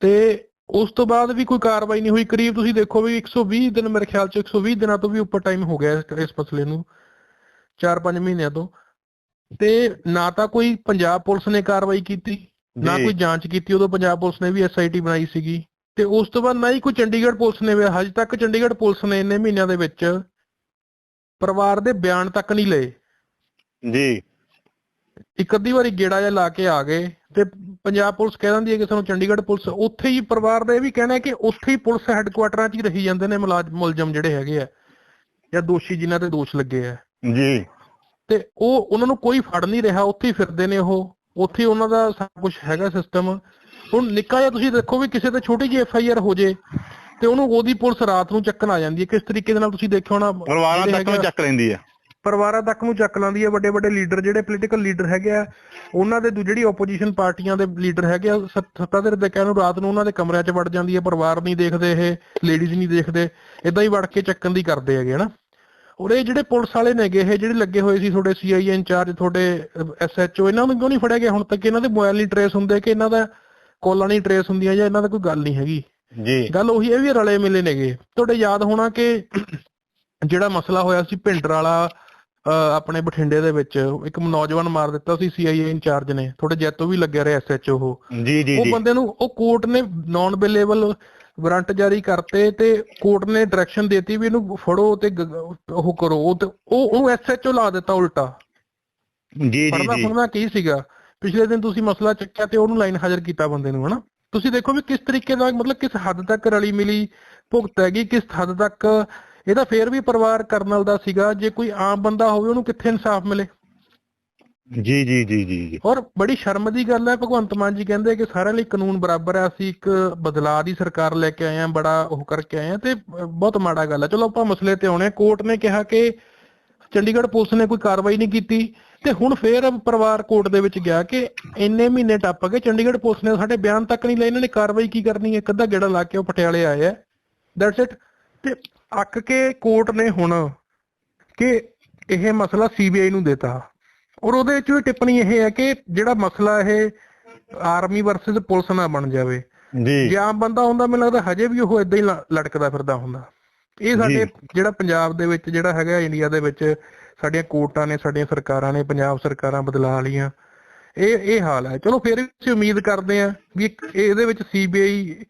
[SPEAKER 3] ਤੇ ਉਸ ਤੋਂ ਬਾਅਦ ਵੀ ਕੋਈ ਕਾਰਵਾਈ ਨਹੀਂ ਹੋਈ। ਕਰੀਬ ਤੁਸੀਂ ਦੇਖੋ ਵੀ 120 ਦਿਨ ਮੇਰੇ ਖਿਆਲ 'ਚ 120 ਦਿਨਾਂ ਤੋਂ ਵੀ ਉੱਪਰ ਟਾਈਮ ਹੋ ਗਿਆ ਇਸ- ਇਸ ਮਸਲੇ ਨੂੰ। 4-5 ਮਹੀਨਿਆਂ ਤੋਂ। ਤੇ ਨਾ ਤਾਂ ਕੋਈ ਪੰਜਾਬ ਪੁਲਿਸ ਨੇ ਕਾਰਵਾਈ ਕੀਤੀ ਨਾ। ਕੋਈ ਜਾਂਚ ਕੀਤੀ ਉਦੋਂ ਪੰਜਾਬ ਪੁਲਿਸ ਨੇ ਵੀ ਐਸਆਈਟੀ ਬਣਾਈ ਸੀਗੀ। ਤੇ ਉਸ ਤੋਂ ਬਾਅਦ ਨਾ ਹੀ ਕੋਈ ਚੰਡੀਗੜ੍ਹ ਪੁਲਿਸ ਨੇ ਵੀ ਹਜੇ ਤੱਕ ਚੰਡੀਗੜ੍ਹ ਪੁਲਿਸ ਨੇ ਇੰਨੇ ਮਹੀਨਿਆਂ ਦੇ ਵਿੱਚ ਪਰਿਵਾਰ ਦੇ ਬਿਆਨ ਤੱਕ ਨਹੀਂ ਲਏ।
[SPEAKER 2] ਜੀ।
[SPEAKER 3] ਇੱਕ ਅੱਧੀ ਵਾਰੀ ਗੇੜਾ ਜਿਹਾ ਲਾ ਕੇ ਆ ਗਏ ਤੇ ਪੰਜਾਬ ਪੁਲਿਸ ਕਹਿ ਦਿੰਦੀ ਹੈ ਕਿ ਸਾਨੂੰ ਚੰਡੀਗੜ੍ਹ ਪੁਲਿਸ ਉੱਥੇ ਹੀ ਪਰਿਵਾਰ ਦਾ ਇਹ ਵੀ ਕਹਿਣਾ ਹੈ ਕਿ ਉੱਥੇ ਹੀ ਪੁਲਿਸ ਹੈੱਡਕੁਆਟਰਾਂ 'ਚ ਹੀ ਰਹੀ ਜਾਂਦੇ ਨੇ ਮੁਲਾਜ਼- ਮੁਲਜ਼ਮ ਜਿਹੜੇ ਹੈਗੇ ਆ ਜਾਂ ਦੋਸ਼ੀ ਜਿਨ੍ਹਾਂ ਤੇ ਦੋਸ਼ ਲੱਗੇ ਆ।
[SPEAKER 2] ਜੀ।
[SPEAKER 3] ਤੇ ਉਹ ਉਹਨਾਂ ਨੂੰ ਕੋਈ ਫੜ ਨਹੀਂ ਰਿਹਾ ਉੱਥੇ ਹੀ ਫਿਰਦੇ ਨੇ ਉਹ। ਉੱਥੇ ਉਹਨਾਂ ਦਾ ਸਭ ਕੁਝ ਹੈਗਾ ਸਿਸਟਮ ਹੁਣ ਨਿੱਕਾ ਜਿਹਾ ਤੁਸੀਂ ਦੇਖੋ ਵੀ ਕਿਸੇ ਤੇ ਛੋਟੀ ਜਿਹੀ ਐਫ ਆਈ ਆਰ ਹੋ ਜੇ ਤੇ ਉਹਨੂੰ ਉਹਦੀ ਪੁਲਿਸ ਰਾਤ ਨੂੰ ਚੱਕਣ ਆ ਜਾਂਦੀ ਹੈ। ਕਿਸ ਤਰੀਕੇ ਦੇ ਨਾਲ ਤੁਸੀਂ ਦੇਖਿਆ ਹੋਣਾ
[SPEAKER 2] ਪਰਿਵਾਰਾਂ ਤੱਕ ਨੂੰ ਚੱਕ ਲੈਂਦੀ ਹੈ।
[SPEAKER 3] ਪਰਿਵਾਰਾਂ ਤੱਕ ਨੂੰ ਚੱਕ ਲਾਂਦੀ ਹੈ। ਵੱਡੇ ਵੱਡੇ ਲੀਡਰ ਜਿਹੜੇ ਪੋਲੀਟੀਕਲ ਲੀਡਰ ਹੈਗੇ ਆ ਉਹਨਾਂ ਦੇ ਜਿਹੜੀ ਆਪੋਜੀਸ਼ਨ ਪਾਰਟੀਆਂ ਦੇ ਲੀਡਰ ਹੈਗੇ ਆ ਸੱਤ- ਦੇ ਕਹਿਣ ਨੂੰ ਰਾਤ ਨੂੰ ਉਹਨਾਂ ਦੇ ਕਮਰਿਆਂ 'ਚ ਵੜ ਜਾਂਦੀ ਹੈ। ਪਰਿਵਾਰ ਨਹੀਂ ਦੇਖਦੇ ਇਹ ਲੇਡੀਜ਼ ਨਹੀਂ ਦੇਖਦੇ। ਇਦਾਂ ਹੀ ਵੜ ਕੇ ਚੱਕਣ ਦੀ ਕਰਦੇ ਹੈਗੇ ਹਨਾ ਔਰ ਇਹ ਜਿਹੜੇ ਪੁਲਿਸ ਵਾਲੇ ਨੇਗੇ ਇਹ ਜਿਹੜੇ ਲੱਗੇ ਹੋਏ ਸੀ ਤੁਹਾਡੇ ਸੀਆਈਏ ਇੰਚਾਰਜ ਤੁਹਾਡੇ ਐਸਐਚਓ ਇਹਨਾਂ ਨੂੰ ਕਿਉਂ ਨਹੀਂ ਫੜਿਆ ਗਿਆ? ਹੁਣ ਤੱਕ ਇਹਨਾਂ ਦੇ ਮੋਬਾਈਲ ਨਹੀਂ ਟਰੇਸ ਹੁੰਦੇ ਕਿ ਇਹਨਾਂ ਦਾ ਕਾਲਾਂ ਨਹੀਂ ਟਰੇਸ ਹੁੰਦੀਆਂ ਜਾਂ ਇਹਨਾਂ ਦਾ ਕੋਈ ਗੱਲ ਨਹੀਂ ਹੈਗੀ।
[SPEAKER 2] ਜੀ।
[SPEAKER 3] ਗੱਲ ਉਹੀ ਹੈ ਵੀ ਰਲੇ ਮਿਲੇ ਨੇਗੇ। ਤੁਹਾਡੇ ਯਾਦ ਹੋਣਾ ਕਿ ਜਿਹੜਾ ਮਸਲਾ ਹੋਇਆ ਸੀ ਭਿੰਡਰ ਵਾਲਾ ਆਪਣੇ ਬਠਿੰਡੇ ਦੇ ਵਿੱਚ ਇੱਕ ਨੌਜਵਾਨ ਮਾਰ ਦਿੱਤਾ ਸੀ ਸੀਆਈਏ ਇੰਚਾਰਜ ਨੇ। ਤੁਹਾਡੇ ਜੈਤੋ ਵੀ ਲੱਗਿਆ ਰਿਹਾ ਐਸਐਚਓ ਉਹ।
[SPEAKER 2] ਜੀ ਜੀ
[SPEAKER 3] ਉਹ ਬੰਦੇ ਨੂੰ ਉਹ ਕੋਰਟ ਨੇ ਨਾਨ ਬੇਲੇਬਲ ਵਾਰੰਟ ਜਾਰੀ ਕਰਤੇ ਤੇ ਕੋਰਟ ਨੇ ਡਾਇਰੈਕਸ਼ਨ ਦਿੱਤੀ ਵੀ ਇਹਨੂੰ ਫੜੋ ਤੇ ਉਹ ਕਰੋ। ਉਹ ਤੇ ਉਹ ਉਹਨੂੰ ਐਸਐਚਓ ਲਾ ਦਿੱਤਾ ਉਲਟਾ।
[SPEAKER 2] ਜੀ ਜੀ ਜੀ।
[SPEAKER 3] ਫੜਨਾ ਕੀ ਸੀਗਾ? ਪਿਛਲੇ ਦਿਨ ਤੁਸੀਂ ਮਸਲਾ ਚੱਕਿਆ ਤੇ ਉਹਨੂੰ ਲਾਈਨ ਹਾਜ਼ਰ ਕੀਤਾ ਬੰਦੇ ਨੂੰ ਹਨਾ? ਤੁਸੀਂ ਦੇਖੋ ਵੀ ਕਿਸ ਤਰੀਕੇ ਨਾਲ ਮਤਲਬ ਕਿਸ ਹੱਦ ਤੱਕ ਰਲੀ ਮਿਲੀ ਭੁਗਤ ਹੈਗੀ ਕਿਸ ਹੱਦ ਤੱਕ ਇਹਦਾ ਫੇਰ ਵੀ ਪਰਿਵਾਰ ਕਰਨਲ ਦਾ ਸੀਗਾ ਜੇ ਕੋਈ ਆਮ ਬੰਦਾ ਹੋਵੇ ਉਹਨੂੰ ਕਿੱਥੇ ਇਨਸਾਫ ਮਿਲੇ?
[SPEAKER 2] ਜੀ ਜੀ ਜੀ ਜੀ
[SPEAKER 3] ਔਰ ਬੜੀ ਸ਼ਰਮ ਦੀ ਗੱਲ ਹੈ ਭਗਵੰਤ ਮਾਨ ਜੀ ਕਹਿੰਦੇ ਕਿ ਸਾਰਿਆਂ ਲਈ ਕਾਨੂੰਨ ਬਰਾਬਰ ਹੈ ਅਸੀਂ ਇੱਕ ਬਦਲਾਅ ਦੀ ਸਰਕਾਰ ਲੈ ਕੇ ਆਏ ਹਾਂ ਬੜਾ ਉਹ ਕਰਕੇ ਆਏ ਹਾਂ ਤੇ ਬਹੁਤ ਮਾੜਾ ਗੱਲ ਹੈ। ਚਲੋ ਆਪਾਂ ਮਸਲੇ ਤੇ ਆਉਣੇ। ਕੋਰਟ ਨੇ ਕਿਹਾ ਕਿ ਚੰਡੀਗੜ੍ਹ ਪੁਲਿਸ ਨੇ ਕੋਈ ਕਾਰਵਾਈ ਨਹੀਂ ਕੀਤੀ ਤੇ ਹੁਣ ਫੇਰ ਪਰਿਵਾਰ ਕੋਰਟ ਦੇ ਵਿੱਚ ਗਿਆ ਕਿ ਇੰਨੇ ਮਹੀਨੇ ਟੱਪ ਗਏ ਚੰਡੀਗੜ੍ਹ ਪੁਲਿਸ ਨੇ ਸਾਡੇ ਬਿਆਨ ਤੱਕ ਨਹੀਂ ਲਏ ਇਹਨਾਂ ਨੇ ਕਾਰਵਾਈ ਕੀ ਕਰਨੀ ਹੈ? ਅੱਧਾ ਗੇੜਾ ਲਾ ਕੇ ਉਹ ਪਟਿਆਲੇ ਆਏ ਆ। ਦੈਟਸ ਇਟ ਤੇ ਅੱਕ ਕੇ ਕੋਰਟ ਨੇ ਹੁਣ ਕਿ ਇਹ ਮਸਲਾ ਸੀਬੀਆਈ ਨੂੰ ਦੇਤਾ। ਔਰ ਉਹਦੇ ਵਿੱਚ ਵੀ ਟਿੱਪਣੀ ਇਹ ਹੈ ਕਿ ਜਿਹੜਾ ਮਸਲਾ ਇਹ ਆਰਮੀ ਵਰਸਸ ਪੁਲਿਸ ਨਾਲ ਬਣ ਜਾਵੇ।
[SPEAKER 2] ਜੀ।
[SPEAKER 3] ਜੇ ਆਮ ਬੰਦਾ ਹੁੰਦਾ ਮੈਨੂੰ ਲੱਗਦਾ ਹਜੇ ਵੀ ਉਹ ਇਦਾਂ ਹੀ ਲਟਕਦਾ ਫਿਰਦਾ ਹੁੰਦਾ। ਇਹ ਸਾਡੇ। ਜਿਹੜਾ ਪੰਜਾਬ ਦੇ ਵਿੱਚ ਜਿਹੜਾ ਹੈਗਾ ਇੰਡੀਆ ਦੇ ਵਿੱਚ ਸਾਡੀਆਂ ਕੋਰਟਾਂ ਨੇ ਸਾਡੀਆਂ ਸਰਕਾਰਾਂ ਨੇ ਪੰਜਾਬ ਸਰਕਾਰਾਂ ਬਦਲਾ ਲਈਆਂ। ਇਹ ਇਹ ਹਾਲ ਹੈ। ਚਲੋ ਫਿਰ ਵੀ ਅਸੀਂ ਉਮੀਦ ਕਰਦੇ ਹਾਂ ਵੀ ਇਹਦੇ ਵਿੱਚ ਸੀਬੀਆਈ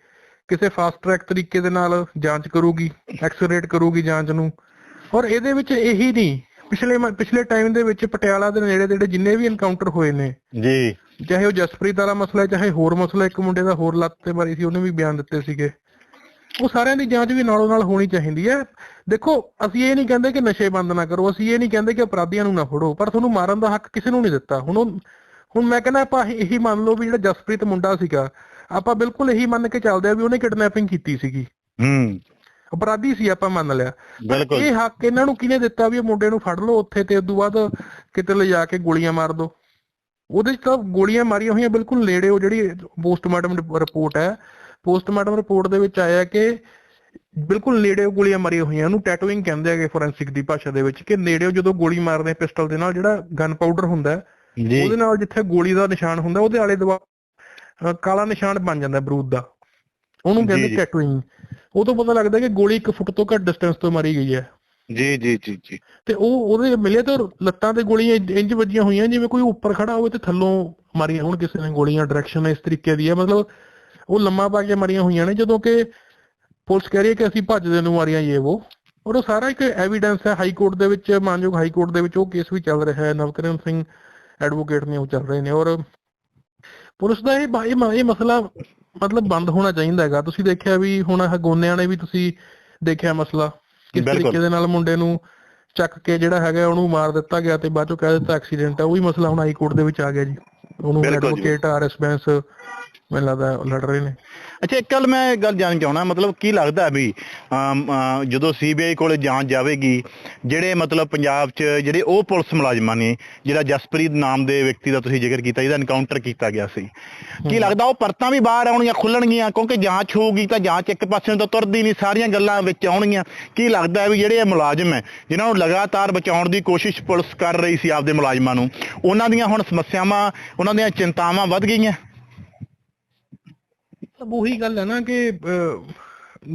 [SPEAKER 3] ਕਿਸੇ ਫਾਸਟ ਟਰੈਕ ਤਰੀਕੇ ਦੇ ਨਾਲ ਜਾਂਚ ਕਰੂਗੀ ਐਕਸਲਰੇਟ ਕਰੂਗੀ ਜਾਂਚ ਨੂੰ। ਔਰ ਇਹਦੇ ਵਿੱਚ ਇਹੀ ਨਹੀਂ ਪਿਛਲੇ ਪਿਛਲੇ ਟਾਈਮ ਦੇ ਵਿੱਚ ਪਟਿਆਲਾ ਦੇ ਨੇੜੇ ਤੇੜੇ ਜਿੰਨੇ ਵੀ ਐਨਕਾਊਂਟਰ ਹੋਏ ਨੇ
[SPEAKER 2] ਜੀ।
[SPEAKER 3] ਚਾਹੇ ਉਹ ਜਸਪ੍ਰੀਤ ਵਾਲਾ ਮਸਲਾ ਚਾਹੇ ਹੋਰ ਮਸਲਾ ਇੱਕ ਮੁੰਡੇ ਦਾ ਹੋਰ ਲੱਤ ਤੇ ਮਾਰੀ ਸੀ ਉਹਨੇ ਵੀ ਬਿਆਨ ਦਿੱਤੇ ਸੀਗੇ। ਉਹ ਸਾਰਿਆਂ ਦੀ ਜਾਂਚ ਵੀ ਨਾਲੋਂ ਨਾਲ ਹੋਣੀ ਚਾਹੀਦੀ ਹੈ। ਦੇਖੋ ਅਸੀਂ ਇਹ ਨਹੀਂ ਕਹਿੰਦੇ ਕਿ ਨਸ਼ੇ ਬੰਦ ਨਾ ਕਰੋ ਅਸੀਂ ਇਹ ਨਹੀਂ ਕਹਿੰਦੇ ਕਿ ਅਪਰਾਧੀਆਂ ਨੂੰ ਨਾ ਫੜੋ ਪਰ ਤੁਹਾਨੂੰ ਮਾਰਨ ਦਾ ਹੱਕ ਕਿਸੇ ਨੂੰ ਨਹੀਂ ਦਿੱਤਾ। ਹੁਣ ਉਹ ਹੁਣ ਮੈਂ ਕਹਿੰਦਾ ਆਪਾਂ ਇਹ- ਮੰਨ ਲਓ ਵੀ ਜਿਹੜਾ ਜਸਪ੍ਰੀਤ ਮੁੰਡਾ ਸੀਗਾ ਆਪਾਂ ਬਿਲਕੁਲ ਇਹੀ ਮੰਨ ਕੇ ਚੱਲਦੇ ਆ ਵੀ ਉਹਨੇ ਕਿਡਨੈਪਿੰਗ ਕੀਤੀ ਸੀਗੀ।
[SPEAKER 2] ਹੂੰ।
[SPEAKER 3] ਅਪਰਾਧੀ ਸੀ ਆਪਾਂ ਮੰਨ ਲਿਆ।
[SPEAKER 2] ਬਿਲਕੁਲ।
[SPEAKER 3] ਇਹ ਹੱਕ ਇਹਨਾਂ ਨੂੰ ਕਿਹਨੇ ਦਿੱਤਾ ਵੀ ਇਹ ਮੁੰਡੇ ਨੂੰ ਫੜ ਲਓ ਉੱਥੇ ਤੇ ਉਦੋਂ ਬਾਅਦ ਕਿਤੇ ਲਿਜਾ ਕੇ ਗੋਲੀਆਂ ਮਾਰ ਦਿਓ ਉਹਦੇ ਚ ਤਾਂ ਗੋਲੀਆਂ ਮਾਰੀਆਂ ਹੋਈਆਂ ਬਿਲਕੁਲ ਨੇੜੇ ਉਹ ਜਿਹੜੀ ਪੋਸਟਮਾਰਟਮ ਰਿਪੋਰਟ ਹੈ ਪੋਸਟਮਾਰਟਮ ਰਿਪੋਰਟ ਦੇ ਵਿੱਚ ਆਇਆ ਕਿ ਬਿਲਕੁਲ ਨੇੜੇ ਗੋਲੀਆਂ ਮਾਰੀਆਂ ਹੋਈਆਂ। ਉਹਨੂੰ ਟੈਟੂਇੰਗ ਕਹਿੰਦੇ ਹੈਗੇ ਫੋਰੈਂਸਿਕ ਦੀ ਭਾਸ਼ਾ ਦੇ ਵਿੱਚ ਕਿ ਨੇੜੇ ਜਦੋਂ ਗੋਲੀ ਮਾਰਦੇ ਪਿਸਟਲ ਦੇ ਨਾਲ ਜਿਹੜਾ ਗਨ ਪਾਊਡਰ ਹੁੰਦਾ ਉਹਦੇ ਨਾਲ ਜਿੱਥੇ ਗੋਲੀ ਦਾ ਨਿਸ਼ਾਨ ਹੁੰਦਾ ਉਹਦੇ ਆਲੇ ਦੁਆਲੇ ਕਾਲਾ ਨਿਸ਼ਾਨ ਬਣ ਜਾਂਦਾ ਬਰੂਦ ਦਾ। ਉਹਨੂੰ ਕਹਿੰਦੇ। ਟੈਟੂਇੰਗ ਉਹ ਤੋਂ ਪਤਾ ਲੱਗਦਾ ਕਿ ਗੋਲੀ 1 ਫੁੱਟ ਤੋਂ ਘੱਟ ਡਿਸਟੈਂਸ ਤੋਂ ਮਾਰੀ ਗਈ ਹੈ।
[SPEAKER 2] ਜੀ ਜੀ ਜੀ ਜੀ।
[SPEAKER 3] ਤੇ ਉਹ ਉਹਦੇ ਮਿਲੇ ਤੇ ਲੱਤਾਂ ਤੇ ਗੋਲੀਆਂ ਇੰਜ ਵੱਜੀਆਂ ਹੋਈਆਂ ਜਿਵੇਂ ਕੋਈ ਉੱਪਰ ਖੜਾ ਹੋਵੇ ਤੇ ਥੱਲੋਂ ਮਾਰੀਆਂ ਹੁਣ ਕਿਸੇ ਨੇ ਗੋਲੀਆਂ ਡਾਇਰੈਕਸ਼ਨ ਇਸ ਤਰੀਕੇ ਦੀ ਹੈ। ਮਤਲਬ ਉਹ ਲੰਮਾ ਪਾ ਕੇ ਮਾਰੀਆਂ ਹੋਈਆਂ ਨੇ ਜਦੋਂ ਕਿ ਪੁਲਿਸ ਕਹਿ ਰਹੀ ਹੈ ਕਿ ਅਸੀਂ ਭੱਜਦੇ ਨੂੰ ਮਾਰੀਆਂ ਇਹ ਉਹ ਔਰ ਉਹ ਸਾਰਾ ਇੱਕ ਐਵੀਡੈਂਸ ਹੈ ਹਾਈ ਕੋਰਟ ਦੇ ਵਿੱਚ ਮਾਨਯੋਗ ਹਾਈ ਕੋਰਟ ਦੇ ਵਿੱਚ ਉਹ ਕੇਸ ਵੀ ਚੱਲ ਰਿਹਾ ਹੈ। ਨਵਕਰਨ ਸਿੰਘ ਐਡਵੋਕੇਟ ਨੇ ਉਹ ਚੱਲ ਰਹੇ ਨੇ। ਔਰ ਪੁਲਿਸ ਦਾ ਇਹ ਇਹ ਮਸਲਾ ਮਤਲਬ ਬੰਦ ਹੋਣਾ ਚਾਹੀਦਾ ਹੈਗਾ। ਤੁਸੀਂ ਦੇਖਿਆ ਵੀ ਹੁਣ ਆਹ ਗੋਨਿਆਂ ਨੇ ਵੀ ਤੁਸੀਂ ਦੇਖਿਆ ਮਸਲਾ। ਕਿਸ। ਤਰੀਕੇ ਦੇ ਨਾਲ ਮੁੰਡੇ ਨੂੰ ਚੱਕ ਕੇ ਜਿਹੜਾ ਹੈਗਾ ਉਹਨੂੰ ਮਾਰ ਦਿੱਤਾ ਗਿਆ ਤੇ ਬਾਅਦ ਚੋਂ ਕਹਿ ਦਿੱਤਾ ਐਕਸੀਡੈਂਟ ਹੈ ਉਹ ਵੀ ਮਸਲਾ ਹੁਣ ਹਾਈ ਕੋਰਟ ਦੇ ਵਿੱਚ ਆ ਗਿਆ ਜੀ। ਉਹਨੂੰ। ਐਡਵੋਕੇਟ ਆਰਐਸ ਬੈਂਸ ਮੈਨੂੰ ਲੱਗਦਾ ਲੜ ਰਹੇ ਨੇ।
[SPEAKER 2] ਅੱਛਾ ਇੱਕ ਗੱਲ ਮੈਂ ਗੱਲ ਜਾਣਨਾ ਚਾਹਣਾ ਮਤਲਬ ਕੀ ਲੱਗਦਾ ਵੀ ਜਦੋਂ ਸੀਬੀਆਈ ਕੋਲੇ ਜਾਂਚ ਜਾਵੇਗੀ ਜਿਹੜੇ ਮਤਲਬ ਪੰਜਾਬ 'ਚ ਜਿਹੜੇ ਉਹ ਪੁਲਿਸ ਮੁਲਾਜ਼ਮਾਂ ਨੇ ਜਿਹੜਾ ਜਸਪ੍ਰੀਤ ਨਾਮ ਦੇ ਵਿਅਕਤੀ ਦਾ ਤੁਸੀਂ ਜ਼ਿਕਰ ਕੀਤਾ ਜਿਹਦਾ ਐਨਕਾਊਂਟਰ ਕੀਤਾ ਗਿਆ ਸੀ ਕੀ ਲੱਗਦਾ ਉਹ ਪਰਤਾਂ ਵੀ ਬਾਹਰ ਆਉਣਗੀਆਂ ਖੁੱਲਣਗੀਆਂ? ਕਿਉਂਕਿ ਜਾਂਚ ਹੋਊਗੀ ਤਾਂ ਜਾਂਚ ਇੱਕ ਪਾਸੇ ਨੂੰ ਤਾਂ ਤੁਰਦੀ ਨਹੀਂ ਸਾਰੀਆਂ ਗੱਲਾਂ ਵਿੱਚ ਆਉਣਗੀਆਂ। ਕੀ ਲੱਗਦਾ ਵੀ ਜਿਹੜੇ ਇਹ ਮੁਲਾਜ਼ਮ ਹੈ ਜਿਨ੍ਹਾਂ ਨੂੰ ਲਗਾਤਾਰ ਬਚਾਉਣ ਦੀ ਕੋਸ਼ਿਸ਼ ਪੁਲਿਸ ਕਰ ਰਹੀ ਸੀ ਆਪਦੇ ਮੁਲਾਜ਼ਮਾਂ ਨੂੰ ਉਹਨਾਂ ਦੀਆਂ ਹੁਣ ਸਮੱਸਿਆਵਾਂ ਉਹਨਾਂ ਦੀਆਂ ਚਿੰਤਾਵਾਂ ਵੱਧ ਗਈਆਂ?
[SPEAKER 3] ਤਾਂ ਉਹੀ ਗੱਲ ਹੈ ਨਾ ਕਿ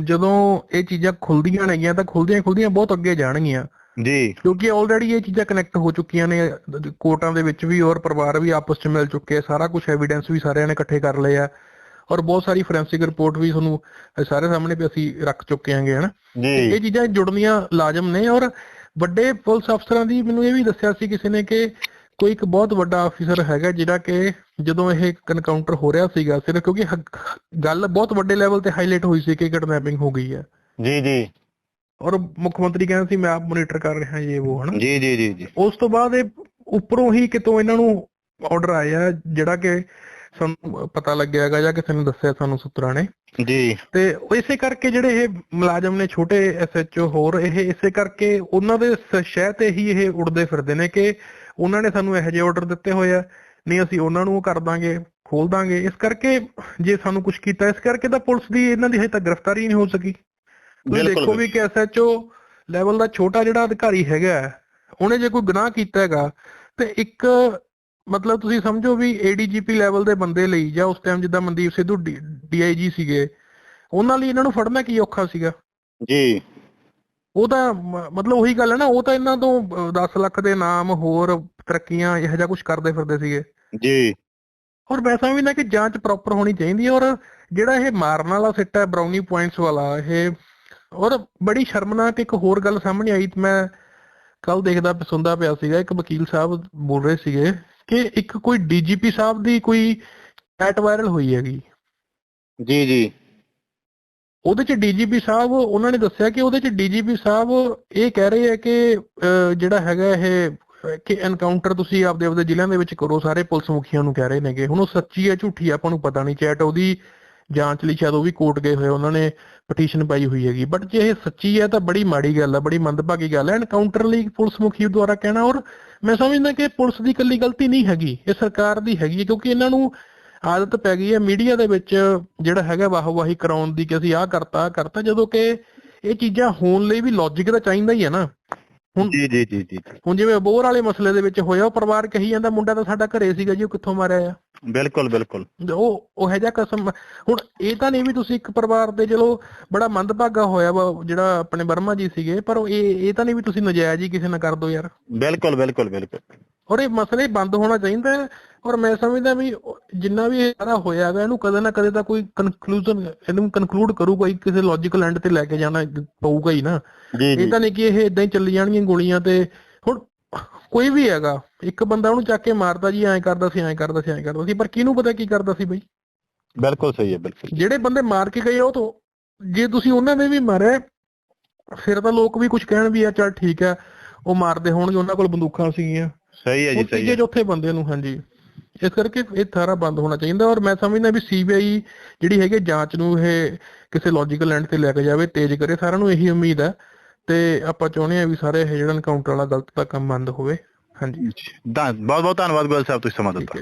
[SPEAKER 3] ਜਦੋਂ ਇਹ ਚੀਜ਼ਾਂ ਖੁੱਲਦੀਆਂ ਨੇਗੀਆਂ ਤਾਂ ਖੁੱਲਦੀਆਂ ਖੁੱਲਦੀਆਂ ਬਹੁਤ ਅੱਗੇ ਜਾਣਗੀਆਂ।
[SPEAKER 2] ਜੀ।
[SPEAKER 3] ਕਿਉਂਕਿ ਆਲਰੇਡੀ ਇਹ ਚੀਜ਼ਾਂ ਕਨੈਕਟ ਹੋ ਚੁੱਕੀਆਂ ਨੇ ਕੋਰਟਾਂ ਦੇ ਵਿੱਚ ਵੀ ਔਰ ਪਰਿਵਾਰ ਵੀ ਆਪਸ 'ਚ ਮਿਲ ਚੁੱਕੇ ਆ ਸਾਰਾ ਕੁਝ ਐਵੀਡੈਂਸ ਵੀ ਸਾਰਿਆਂ ਨੇ ਇਕੱਠੇ ਕਰ ਲਏ ਆ। ਔਰ ਬਹੁਤ ਸਾਰੀ ਫੋਰੈਂਸਿਕ ਰਿਪੋਰਟ ਵੀ ਤੁਹਾਨੂੰ ਸਾਰੇ ਸਾਹਮਣੇ ਵੀ ਅਸੀਂ ਰੱਖ ਚੁੱਕੇ ਆਂਗੇ ਹਨਾ? ਇਹ ਚੀਜ਼ਾਂ ਜੁੜਨੀਆਂ ਲਾਜ਼ਮ ਨੇ ਔਰ ਵੱਡੇ ਪੁਲਿਸ ਅਫਸਰਾਂ ਦੀ ਮੈਨੂੰ ਇਹ ਵੀ ਦੱਸਿਆ ਸੀ ਕਿਸੇ ਨੇ ਕਿ ਕੋਈ ਇੱਕ ਬਹੁਤ ਵੱਡਾ ਅਫੀਸਰ ਹੈਗਾ ਜਿਹੜਾ ਕਿ ਜਦੋਂ ਇਹ ਐਨਕਾਊਂਟਰ ਹੋ ਰਿਹਾ ਸੀਗਾ ਸਿਰਫ ਕਿਉਂਕਿ ਗੱਲ ਬਹੁਤ ਵੱਡੇ ਲੈਵਲ ਤੇ ਹਾਈਲਾਈਟ ਹੋਈ ਸੀ ਕਿ ਕਿਡਨੈਪਿੰਗ ਹੋ ਗਈ ਹੈ।
[SPEAKER 2] ਜੀ ਜੀ।
[SPEAKER 3] ਔਰ ਮੁੱਖ ਮੰਤਰੀ ਕਹਿੰਦੇ ਸੀ ਮੈਂ ਆਪ ਮੋਨੀਟਰ ਕਰ ਰਿਹਾ ਇਹ ਉਹ ਹਨਾ?
[SPEAKER 2] ਜੀ ਜੀ ਜੀ ਜੀ।
[SPEAKER 3] ਉਸ ਤੋਂ ਬਾਅਦ ਇਹ ਉੱਪਰੋਂ ਹੀ ਕਿਤੋਂ ਇਹਨਾਂ ਨੂੰ ਆਰਡਰ ਆਇਆ ਜਿਹੜਾ ਕਿ ਸਾਨੂੰ ਪਤਾ ਲੱਗਿਆ ਹੈਗਾ ਜਾਂ ਕਿਸੇ ਨੇ ਦੱਸਿਆ ਸਾਨੂੰ ਸੂਤਰਾਂ ਨੇ।
[SPEAKER 2] ਜੀ।
[SPEAKER 3] ਤੇ ਇਸੇ ਕਰਕੇ ਜਿਹੜੇ ਇਹ ਮੁਲਾਜ਼ਮ ਨੇ ਛੋਟੇ ਐਸਐਚਓ ਹੋਰ ਇਹ ਇਸੇ ਕਰਕੇ ਉਹਨਾਂ ਦੇ ਸ਼ਹਿ ਤੇ ਹੀ ਇਹ ਉੜਦੇ ਫਿਰਦੇ ਨੇ ਕਿ ਉਹਨਾਂ ਨੇ ਸਾਨੂੰ ਇਹੋ ਜਿਹੇ ਆਰਡਰ ਦਿੱਤੇ ਹੋਏ ਆ। ਨਹੀਂ ਅਸੀਂ ਉਹਨਾਂ ਨੂੰ ਉਹ ਕਰ ਦਾਂਗੇ ਖੋਲ ਦਾਂਗੇ। ਇਸ ਕਰਕੇ ਜੇ ਸਾਨੂੰ ਕੁਝ ਕੀਤਾ ਇਸ ਕਰਕੇ ਤਾਂ ਪੁਲਿਸ ਦੀ ਇਹਨਾਂ ਦੀ ਹਜੇ ਤੱਕ ਗ੍ਰਿਫਤਾਰੀ ਨਹੀਂ ਹੋ ਸਕੀ। ਤੁਸੀਂ ਦੇਖੋ ਵੀ ਕਿ ਐਸਐਚਓ ਲੈਵਲ ਦਾ ਛੋਟਾ ਜਿਹੜਾ ਅਧਿਕਾਰੀ ਹੈਗਾ ਉਹਨੇ ਜੇ ਕੋਈ ਗੁਨਾਹ ਕੀਤਾ ਹੈਗਾ ਤੇ ਇੱਕ ਮਤਲਬ ਤੁਸੀਂ ਸਮਝੋ ਵੀ ਏਡੀਜੀਪੀ ਲੈਵਲ ਦੇ ਬੰਦੇ ਲਈ ਜਾਂ ਉਸ ਟਾਈਮ ਜਿੱਦਾਂ ਮਨਦੀਪ ਸਿੱਧੂ ਡੀਆਈਜੀ ਸੀਗੇ ਉਹਨਾਂ ਲਈ ਇਹਨਾਂ ਨੂੰ ਫੜਨਾ ਕੀ ਔਖਾ ਸੀਗਾ?
[SPEAKER 2] ਜੀ।
[SPEAKER 3] ਉਹ ਤਾਂ ਮਤਲਬ ਉਹੀ ਗੱਲ ਹੈ ਨਾ ਉਹ ਤਾਂ ਇਹਨਾਂ ਤੋਂ ਅਹ, 10 ਲੱਖ ਦੇ ਨਾਮ ਹੋਰ ਤਰੱਕੀਆਂ ਇਹੋ ਜਿਹਾ ਕੁਝ ਕਰਦੇ ਫਿਰਦੇ ਸੀਗੇ।
[SPEAKER 2] ਜੀ।
[SPEAKER 3] ਔਰ ਮੈਂ ਸਮਝਦਾ ਕਿ ਜਾਂਚ ਪ੍ਰੋਪਰ ਹੋਣੀ ਚਾਹੀਦੀ ਹੈ ਔਰ ਜਿਹੜਾ ਇਹ ਮਾਰਨ ਵਾਲਾ ਸਿੱਟਾ ਹੈ ਬਰਾਉਨੀ ਪੁਆਇੰਟਸ ਵਾਲਾ ਇਹ ਔਰ ਬੜੀ ਸ਼ਰਮਨਾਕ ਇੱਕ ਹੋਰ ਗੱਲ ਸਾਹਮਣੇ ਆਈ ਮੈਂ ਕੱਲ ਦੇਖਦਾ ਸੁਣਦਾ ਪਿਆ ਸੀਗਾ ਇੱਕ ਵਕੀਲ ਸਾਹਿਬ ਬੋਲ ਰਹੇ ਸੀਗੇ ਕਿ ਇੱਕ ਕੋਈ ਡੀਜੀਪੀ ਸਾਹਿਬ ਦੀ ਕੋਈ ਚੈਟ ਵਾਇਰਲ ਹੋਈ ਹੈਗੀ।
[SPEAKER 2] ਜੀ ਜੀ।
[SPEAKER 3] ਉਹਦੇ ਚ ਡੀਜੀਪੀ ਸਾਹਿਬ, ਉਹਨਾਂ ਨੇ ਦੱਸਿਆ ਕਿ ਉਹਦੇ ਚ ਡੀਜੀਪੀ ਸਾਹਿਬ ਇਹ ਕਹਿ ਰਹੇ ਆ ਕਿ ਜਿਹੜਾ ਹੈਗਾ ਇਹ, ਕਿ ਐਨਕਾਊਂਟਰ ਤੁਸੀਂ ਆਪਦੇ ਆਪਦੇ ਜ਼ਿਲ੍ਹਿਆਂ ਦੇ ਵਿੱਚ ਕਰੋ, ਸਾਰੇ ਪੁਲਿਸ ਮੁਖੀਆਂ ਨੂੰ ਕਹਿ ਰਹੇ ਨੇਗੇ। ਹੁਣ ਉਹ ਸੱਚੀ ਹੈ ਝੂਠੀ ਹੈ ਆਪਾਂ ਨੂੰ ਪਤਾ ਨਹੀਂ ਚੈਟ ਉਹਦੀ ਜਾਂਚ ਲਈ ਸ਼ਾਇਦ ਉਹ ਵੀ ਕੋਰਟ ਗਏ ਹੋਏ ਉਹਨਾਂ ਨੇ ਪਟੀਸ਼ਨ ਪਾਈ ਹੋਈ ਹੈਗੀ। ਬਟ ਜੇ ਇਹ ਸੱਚੀ ਹੈ ਤਾਂ ਬੜੀ ਮਾੜੀ ਗੱਲ ਹੈ ਬੜੀ ਮੰਦਭਾਗੀ ਗੱਲ ਹੈ ਐਨਕਾਊਂਟਰ ਲਈ ਪੁਲਿਸ ਮੁਖੀ ਦੁਆਰਾ ਕਹਿਣਾ, ਔਰ ਮੈਂ ਸਮਝਦਾ ਕਿ ਪੁਲਿਸ ਦੀ ਇਕੱਲੀ ਗਲਤੀ ਨਹੀਂ ਹੈਗੀ, ਇਹ ਸਰਕਾਰ ਦੀ ਹੈਗੀ ਹੈ ਕਿਉਂਕਿ ਇਹਨਾਂ ਨੂੰ ਆਦਤ ਪੈ ਗਈ ਹੈ ਮੀਡੀਆ ਦੇ ਵਿੱਚ ਜਿਹੜਾ ਹੈਗਾ ਵਾਹਵਾਹੀ ਕਰਾਉਣ ਦੀ ਕਿ ਅਸੀਂ ਆਹ ਕਰਤਾ ਆਹ ਕਰਤਾ ਜਦੋਂ ਕਿ ਇਹ ਚੀਜ਼ਾਂ ਹੋਣ ਲਈ ਵੀ ਲੌਜੀਕ ਤਾਂ ਚਾਹੀਦਾ ਹੀ ਹੈ ਨਾ। ਹੁਣ-
[SPEAKER 2] ਜੀ ਜੀ ਜੀ ਜੀ।
[SPEAKER 3] ਹੁਣ ਜਿਵੇਂ ਅਬੋਹਰ ਵਾਲੇ ਮਸਲੇ ਦੇ ਵਿੱਚ ਹੋਇਆ ਉਹ ਪਰਿਵਾਰ ਕਹੀ ਜਾਂਦਾ ਮੁੰਡਾ ਤਾਂ ਸਾਡਾ ਘਰੇ ਸੀਗਾ ਜੀ ਉਹ ਕਿੱਥੋਂ ਮਾਰਿਆ ਆ?
[SPEAKER 2] ਬਿਲਕੁਲ ਬਿਲਕੁਲ।
[SPEAKER 3] ਉਹ ਉਹ ਹੈ ਜਿਹਾ ਕਸਮ ਹੁਣ ਇਹ ਤਾਂ ਨਹੀਂ ਵੀ ਤੁਸੀਂ ਇੱਕ ਪਰਿਵਾਰ ਦੇ ਚਲੋ ਬੜਾ ਮੰਦਭਾਗਾ ਹੋਇਆ ਵਾ ਜਿਹੜਾ ਆਪਣੇ ਵਰਮਾ ਜੀ ਸੀਗੇ ਪਰ ਉਹ ਇਹ ਇਹ ਤਾਂ ਨਹੀਂ ਵੀ ਤੁਸੀਂ ਨਜਾਇਜ਼ ਹੀ ਕਿਸੇ ਨਾਲ ਕਰ ਦੋ ਯਾਰ।
[SPEAKER 2] ਬਿਲਕੁਲ ਬਿਲਕੁਲ ਬਿਲਕੁਲ।
[SPEAKER 3] ਔਰ ਇਹ ਮਸਲੇ ਬੰਦ ਹੋਣਾ ਚਾਹੀਦਾ ਹੈ ਔਰ ਮੈਂ ਸਮਝਦਾ ਵੀ ਜਿੰਨਾ ਵੀ ਇਹ ਸਾਰਾ ਹੋਇਆ ਹੈਗਾ ਇਹਨੂੰ ਕਦੇ ਨਾ ਕਦੇ ਤਾਂ ਕੋਈ ਕਨਕਲੂਜਨ ਇਹਨੂੰ ਕਨਕਲੂਡ ਕਰੂਗਾ ਹੀ ਕਿਸੇ ਲੌਜੀਕਲ ਐਂਡ ਤੇ ਲੈ ਕੇ ਜਾਣਾ ਪਊਗਾ ਹੀ ਨਾ। ਇਹ ਤਾਂ ਨਹੀਂ ਕਿ ਇਹ ਇਦਾਂ ਹੀ ਚੱਲੀ ਜਾਣਗੀਆਂ ਗੋਲੀਆਂ ਤੇ ਹੁਣ ਕੋਈ ਵੀ ਹੈਗਾ ਇੱਕ ਬੰਦਾ ਉਹਨੂੰ ਚੱਕ ਕੇ ਮਾਰਦਾ ਜੀ ਐਂ ਕਰਦਾ ਸੀ ਐਂ ਕਰਦਾ ਸੀ ਐਂ ਕਰਦਾ ਸੀ ਪਰ ਕਿਹਨੂੰ ਪਤਾ ਕੀ ਕਰਦਾ ਸੀ ਬਈ?
[SPEAKER 2] ਬਿਲਕੁਲ ਸਹੀ ਹੈ ਬਿਲਕੁਲ
[SPEAKER 3] ਜਿਹੜੇ ਬੰਦੇ ਮਾਰ ਕੇ ਗਏ ਉਹ ਤੋਂ ਜੇ ਤੁਸੀਂ ਉਹਨਾਂ ਨੇ ਵੀ ਮਾਰਿਆ ਫਿਰ ਤਾਂ ਲੋਕ ਵੀ ਕੁਝ ਕਹਿਣ ਵੀ ਆ ਚੱਲ ਠੀਕ ਹੈ ਉਹ ਮਾਰਦੇ ਹੋਣਗੇ ਉਹਨਾਂ ਕੋਲ ਬੰਦੂਕਾਂ ਸੀਗੀਆਂ।
[SPEAKER 2] ਸਹੀ ਹੈ ਜੀ ਸਹੀ ਹੈ।
[SPEAKER 3] ਚੌਥੇ ਬੰਦੇ ਨੂੰ ਹਾਂਜੀ। ਇਸ ਕਰਕੇ ਇਹ ਸਾਰਾ ਬੰਦ ਹੋਣਾ ਚਾਹੀਦਾ ਔਰ ਮੈਂ ਸਮਝਦਾ ਵੀ ਸੀਬੀਆਈ ਜਿਹੜੀ ਹੈਗੀ ਜਾਂਚ ਨੂੰ ਇਹ ਕਿਸੇ ਲੌਜੀਕਲ ਐਂਡ ਤੇ ਲੈ ਕੇ ਜਾਵੇ ਤੇਜ਼ ਕਰੇ ਸਾਰਿਆਂ ਨੂੰ ਇਹੀ ਉਮੀਦ ਹੈ। ਤੇ ਆਪਾਂ ਚਾਹੁੰਦੇ ਹਾਂ ਵੀ ਸਾਰੇ ਇਹ ਜਿਹੜਾ ਐਨਕਾਊਂਟਰ ਵਾਲਾ ਗਲਤ ਦਾ ਕੰਮ ਬੰਦ ਹੋਵੇ। ਹਾਂਜੀ।
[SPEAKER 2] ਬਹੁਤ ਬਹੁਤ ਧੰਨਵਾਦ ਗੋਇਲ ਸਾਹਿਬ ਤੁਸੀਂ ਸਮਾਂ ਦਿੱਤਾ